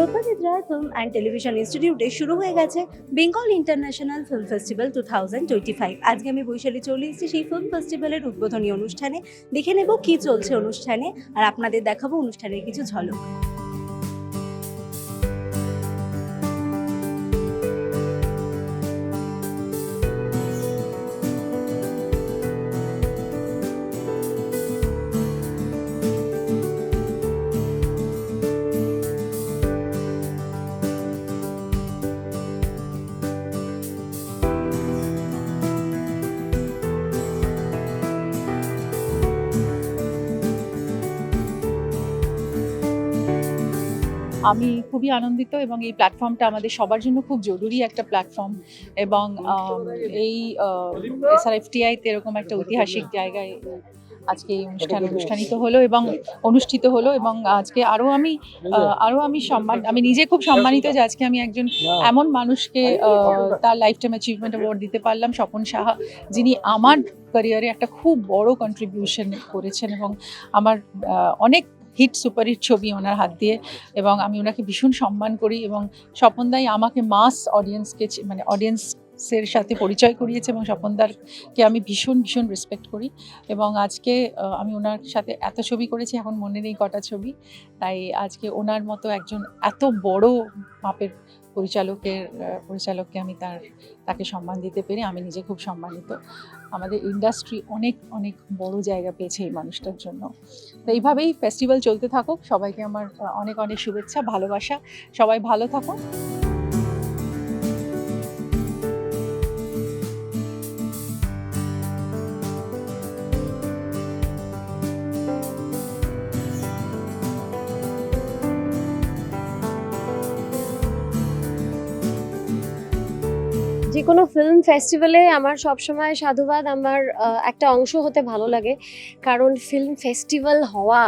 Roy film and television ইনস্টিটিউটে শুরু হয়ে গেছে Bengal international film festival two thousand twenty five আজকে আমি বৈশালী চলে এসেছি সেই ফিল্ম ফেস্টিভ্যালের উদ্বোধনী অনুষ্ঠানে। দেখে নেব কি চলছে অনুষ্ঠানে, আর আপনাদের দেখাবো অনুষ্ঠানের কিছু ঝলক। আমি খুবই আনন্দিত এবং এই প্ল্যাটফর্মটা আমাদের সবার জন্য খুব জরুরি একটা প্ল্যাটফর্ম এবং এই এসআরএফটিআইতে এরকম একটা ঐতিহাসিক জায়গায় আজকে এই অনুষ্ঠান অনুষ্ঠানিত হলো এবং অনুষ্ঠিত হলো এবং আজকে আরও আমি আরও আমি সম্মান, আমি নিজে খুব সম্মানিত যে আজকে আমি একজন এমন মানুষকে তার লাইফ টাইম অ্যাচিভমেন্ট অ্যাওয়ার্ড দিতে পারলাম। স্বপন সাহা যিনি আমার ক্যারিয়ারে একটা খুব বড় কন্ট্রিবিউশন করেছেন এবং আমার অনেক হিট সুপারহিট ছবি ওনার হাত দিয়ে এবং আমি ওনাকে ভীষণ সম্মান করি এবং স্বপনদাই আমাকে মাস অডিয়েন্সকে মানে অডিয়েন্স অডিয়েন্সের সাথে পরিচয় করিয়েছে এবং স্বপনদারকে আমি ভীষণ ভীষণ রেসপেক্ট করি এবং আজকে আমি ওনার সাথে এত ছবি করেছি, এখন মনে নেই কটা ছবি। তাই আজকে ওনার মতো একজন এত বড় মাপের পরিচালকের পরিচালককে আমি তার, তাকে সম্মান দিতে পেরে আমি নিজে খুব সম্মানিত। আমাদের ইন্ডাস্ট্রি অনেক অনেক বড় জায়গা পেয়েছে এই মানুষটার জন্য। তো এইভাবেই ফেস্টিভ্যাল চলতে থাকুক। সবাইকে আমার অনেক অনেক শুভেচ্ছা, ভালোবাসা। সবাই ভালো থাকুন। যে কোনো ফিল্ম ফেস্টিভ্যালে আমার সবসময় সাধুবাদ, আমার একটা অংশ হতে ভালো লাগে। কারণ ফিল্ম ফেস্টিভ্যাল হওয়া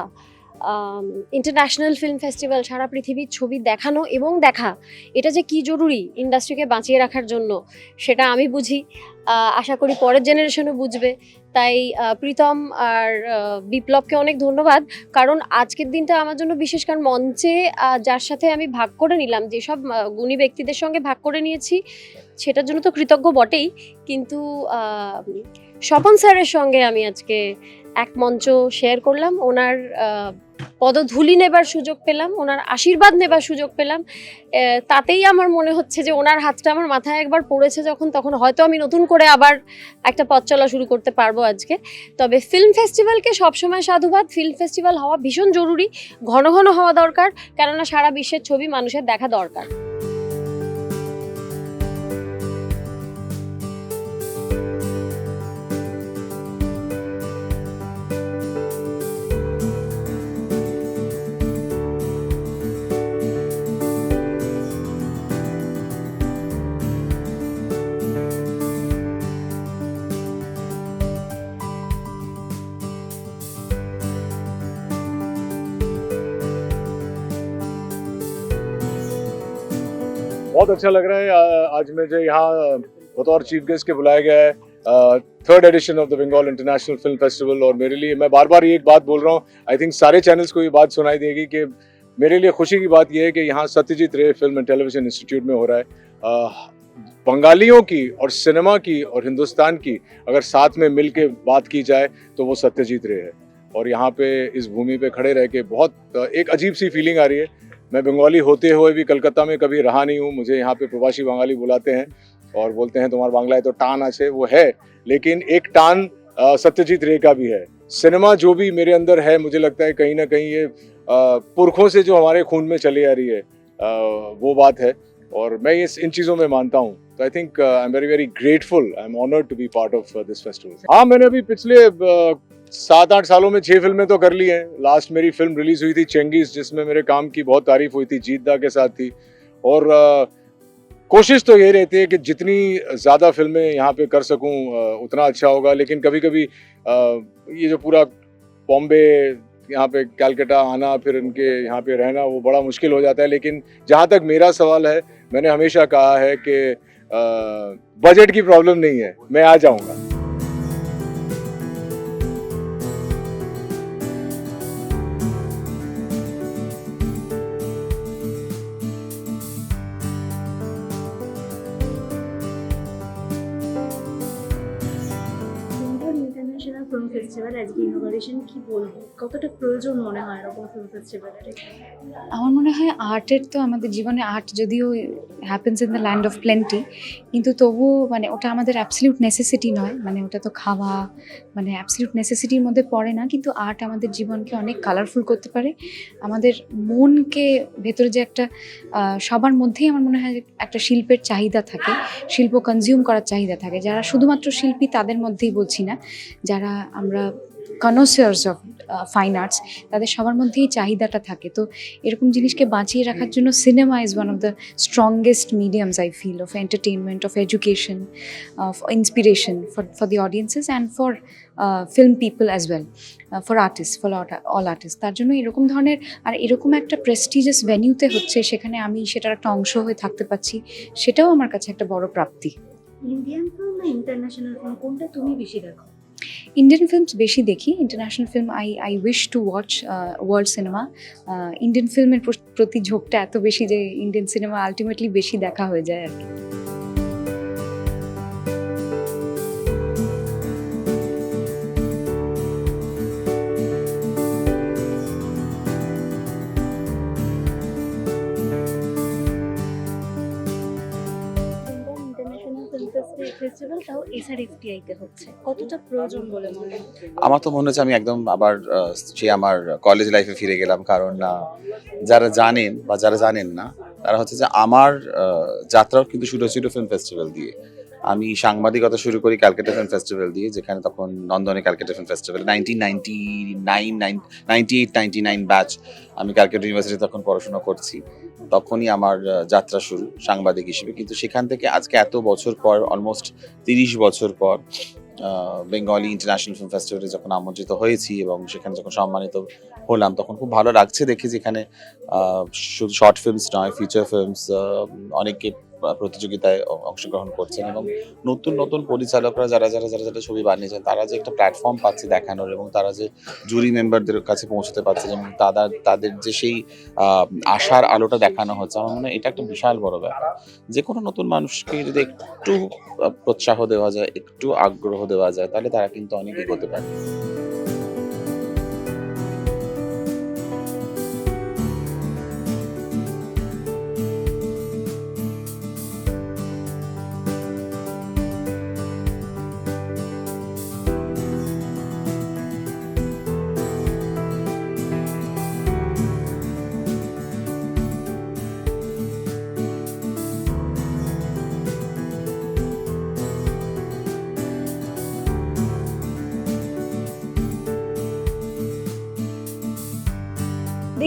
ইন্টারন্যাশনাল ফিল্ম ফেস্টিভ্যাল সারা পৃথিবীর ছবি দেখানো এবং দেখা, এটা যে কি জরুরি ইন্ডাস্ট্রিকে বাঁচিয়ে রাখার জন্য, সেটা আমি বুঝি। আশা করি পরের জেনারেশনও বুঝবে। তাই প্রীতম আর বিপ্লবকে অনেক ধন্যবাদ। কারণ আজকের দিনটা আমার জন্য বিশেষ কারণ মঞ্চে যার সাথে আমি ভাগ করে নিলাম, যেসব গুণী ব্যক্তিদের সঙ্গে ভাগ করে নিয়েছি, সেটার জন্য তো কৃতজ্ঞ বটেই। কিন্তু স্বপন স্যারের সঙ্গে আমি আজকে এক মঞ্চ শেয়ার করলাম, ওনার পদধূলি নেবার সুযোগ পেলাম, ওনার আশীর্বাদ নেবার সুযোগ পেলাম। তাতেই আমার মনে হচ্ছে যে ওনার হাতটা আমার মাথায় একবার পড়েছে যখন, তখন হয়তো আমি নতুন করে আবার একটা পথ চলা শুরু করতে পারব আজকে। তবে ফিল্ম ফেস্টিভ্যালকে সবসময় সাধুবাদ ফিল্ম ফেস্টিভ্যাল হওয়া ভীষণ জরুরি, ঘন ঘন হওয়া দরকার, কেননা সারা বিশ্বের ছবি মানুষের দেখা দরকার। बहुत अच्छा लग रहा है। आज मुझे यहाँ बतौर चीफ गेस्ट के बुलाया गया है। Third edition of the Bengal international film festival और मेरे लिए मैं बार बार ये एक बात बोल रहा हूँ आई थिंक सारे चैनल्स को ये बात सुनाई देगी कि मेरे लिए खुशी की बात यह है कि यहाँ सत्यजीत रे फ़िल्म एंड टेलीविज़न इंस्टीट्यूट में हो रहा है। आ, बंगालियों की और सिनेमा की और हिंदुस्तान की अगर साथ में मिल बात की जाए तो वो सत्यजीत रे है। और यहाँ पे इस भूमि पे खड़े रह के बहुत एक अजीब सी फीलिंग आ रही है। मैं बंगाली होते हुए भी कलकत्ता में कभी रहा नहीं हूँ। मुझे यहाँ पे प्रवासी बंगाली बुलाते हैं और बोलते हैं, तुम्हारा बांग्ला है तो टान আছে वो है। लेकिन एक टान सत्यजीत रे का भी है। सिनेमा जो भी मेरे अंदर है, मुझे लगता है कहीं ना कहीं ये पुरखों से जो हमारे खून में चली आ रही है वो बात है। और मैं ये इन चीज़ों में मानता हूँ। तो I think I am very very grateful I am honoured to be part of this festival हाँ मैंने अभी पिछले सात आठ सालों में छह फ़िल्में तो कर ली हैं। लास्ट मेरी फ़िल्म रिलीज़ हुई थी चेंगीज जिसमें मेरे काम की बहुत तारीफ़ हुई थी जीतदा के साथ थी। और अ, कोशिश तो ये रहती है कि जितनी ज़्यादा फ़िल्में यहाँ पे कर सकूँ उतना अच्छा होगा। लेकिन कभी कभी ये जो पूरा बॉम्बे यहाँ पे कैलकटा आना फिर इनके यहाँ पे रहना वो बड़ा मुश्किल हो जाता है। लेकिन जहाँ तक मेरा सवाल है मैंने हमेशा कहा है कि बजट की प्रॉब्लम नहीं है। मैं आ जाऊँगा ফিল্ম ফেস্টিভ্যাল কি বলব? কতটা প্রয়োজন মনে হয় এরকম ফিল্ম ফেস্টিভ্যালের আমার মনে হয় আর্টের তো আমাদের জীবনে আর্ট যদিও happens in the land of plenty কিন্তু তবুও মানে ওটা আমাদের অ্যাবসলিউট নেসেসিটি নয়। মানে ওটা তো খাওয়া মানে অ্যাবসলিউট নেসেসিটির মধ্যে পড়ে না, কিন্তু আর্ট আমাদের জীবনকে অনেক কালারফুল করতে পারে। আমাদের মনকে ভেতরে যে একটা সবার মধ্যেই আমার মনে হয় একটা শিল্পের চাহিদা থাকে, শিল্প কনজিউম করার চাহিদা থাকে। যারা শুধুমাত্র শিল্পী তাদের মধ্যেই বলছি না, যারা আমরা কনসার্স অফ ফাইন আর্টস তাদের সবার মধ্যেই চাহিদাটা থাকে। তো এরকম জিনিসকে বাঁচিয়ে রাখার জন্য cinema is one of the strongest mediums I feel of entertainment of education of inspiration for for the audiences and for film people as well for artist for all artist তার জন্য এরকম ধরনের আর এরকম একটা প্রেস্টিজিয়াস ভেনিউতে হচ্ছে সেখানে আমি সেটার একটা অংশ হয়ে থাকতে পারছি সেটাও আমার কাছে একটা বড় প্রাপ্তি। ইন্ডিয়ান ফিল্ম না ইন্টারন্যাশনাল ফিল্ম কোনটা তুমি বেশি দেখো? ইন্ডিয়ান ফিল্মস বেশি দেখি। International film I I wish to watch world cinema Indian ফিল্মের প্রতি ঝোঁকটা এত বেশি যে ইন্ডিয়ান সিনেমা আলটিমেটলি বেশি দেখা হয়ে যায় আর কি। ফেস্টিভ্যালটাও হচ্ছে। কতটা প্রয়োজন বলে মনে আমার তো মনে হচ্ছে আমি একদম আবার সেই আমার কলেজ লাইফে ফিরে গেলাম, কারণ যারা জানেন বা যারা জানেন না, তারা হচ্ছে যে আমার যাত্রাও কিন্তু শুরু হয়েছিল ফিল্ম ফেস্টিভ্যাল দিয়ে। আমি সাংবাদিকতা শুরু করি ক্যালকাটা ফিল্ম ফেস্টিভ্যাল দিয়ে, যেখানে তখন নন্দনে Calcutta film festival nineteen ninety nine eight ninety nine batch আমি ক্যালকাটা ইউনিভার্সিটি তখন পড়াশোনা করছি। তখনই আমার যাত্রা শুরু সাংবাদিক হিসেবে। কিন্তু সেখান থেকে আজকে এত বছর পর অলমোস্ট তিরিশ বছর পর বেঙ্গলি ইন্টারন্যাশনাল ফিল্ম ফেস্টিভ্যালে যখন আমন্ত্রিত হয়েছি এবং সেখানে যখন সম্মানিত হলাম, তখন খুব ভালো লাগছে দেখে যেখানে শুধু শর্ট ফিল্মস নয় ফিচার ফিল্মস অনেকে প্রতিযোগিতায় অংশগ্রহণ করছেন এবং নতুন নতুন পরিচালকরা যারা যারা যারা যারা ছবি বানিয়েছেন, তারা যে একটা প্ল্যাটফর্ম পাচ্ছে দেখানোর এবং তারা যে জুরি মেম্বারদের কাছে পৌঁছতে পারছে এবং তাদের তাদের যে সেই আশার আলোটা দেখানো হচ্ছে, আমার মনে হয় এটা একটা বিশাল বড় ব্যাপার। যে কোনো নতুন মানুষকে যদি একটু প্রোৎসাহ দেওয়া যায়, একটু আগ্রহ দেওয়া যায়, তাহলে তারা কিন্তু অনেক এগোতে পারে।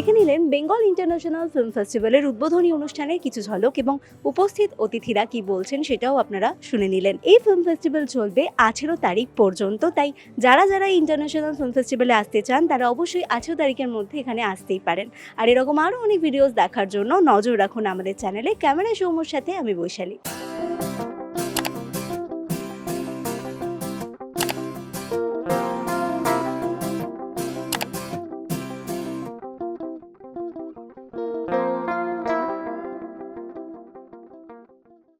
দেখে নিলেন বেঙ্গল ইন্টারন্যাশনাল ফিল্ম ফেস্টিভ্যালের উদ্বোধনী অনুষ্ঠানের কিছু ঝলক এবং উপস্থিত অতিথিরা কি বলছেন সেটাও আপনারা শুনে নিলেন। এই ফিল্ম ফেস্টিভ্যাল চলবে আঠেরো তারিখ পর্যন্ত, তাই যারা যারা ইন্টারন্যাশনাল ফিল্ম ফেস্টিভ্যালে আসতে চান তারা অবশ্যই আঠেরো তারিখের মধ্যে এখানে আসতেই পারেন। আর এরকম আরও অনেক ভিডিওস দেখার জন্য নজর রাখুন আমাদের চ্যানেলে ক্যামেরা সৌম্যর সাথে আমি বৈশালী।